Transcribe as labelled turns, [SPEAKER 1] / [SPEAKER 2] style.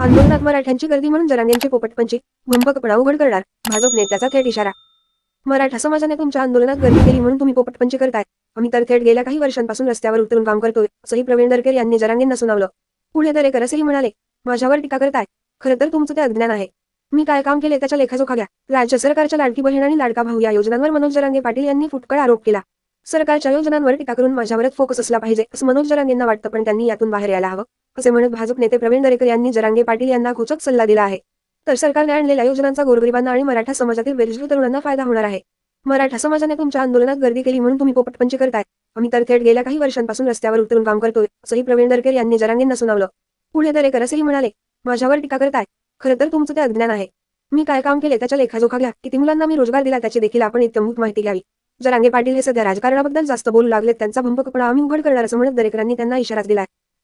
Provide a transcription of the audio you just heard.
[SPEAKER 1] आंदोलनात मराठ्यांची गर्दी म्हणून जरांगेंची पोपटपंची भंपकपणा उघड करणार भाजप नेत्याचा थेट इशारा. मराठा समाजाने तुमच्या आंदोलनात गर्दी केली म्हणून तुम्ही पोपटपंची करताय. आम्ही तर थेट गेल्या काही वर्षांपासून रस्त्यावर उतरून काम करतोय असंही प्रवीण दरकेर यांनी जरांगेंना सुनावलं. पुढे दरेकर असेही म्हणाले माझ्यावर टीका करताय. खरं तर तुमचं ते अज्ञान आहे. मी काय काम केले त्याच्या लेखाजोखा घ्या. राज्य सरकारच्या लाडकी बहीण आणि लाडका भाऊ या योजनांवर मनोज जरांगे पाटील यांनी फुटकळ आरोप केला. सरकारच्या योजनांवर टीका करून माझ्यावरच फोकस असला पाहिजे असं मनोज जरांगेंना वाटतं पण त्यांनी यातून बाहेर यायला हवं. असे म्हणत भाजप नेते प्रवीण दरेकर यांनी जरांगे पाटील यांना घोचक सल्ला दिला आहे. तर सरकारने आणलेल्या योजनांचा गोरगरिबांना आणि मराठा समाजातील बेरोजगार तरुणांना फायदा होणार आहे. मराठा समाजाने तुमच्या आंदोलनात गर्दी केली म्हणून तुम्ही पोपटपंची करताय. आम्ही तर थेट गेल्या काही वर्षांपासून रस्त्यावर उतरून काम करतोय असंही प्रवीण दरकेर यांनी जरांगेंना सुनावलं. पुढे दरेकर असेही म्हणाले माझ्यावर टीका करताय. खरं तर तुमचं ते अज्ञान आहे. मी काय काम केले त्याच्या लेखाजोखा घ्या. किती मुलांना मी रोजगार दिला त्याची देखील आपण इत्यंभूत माहिती घ्यावी. जरांगे पाटील हे सध्या राजकारणाबद्दल जास्त बोलू लागलेत त्यांचा भंपकपणा आम्ही उघड करणार असं म्हणत दरेकरांनी त्यांना इशारा दिलाय.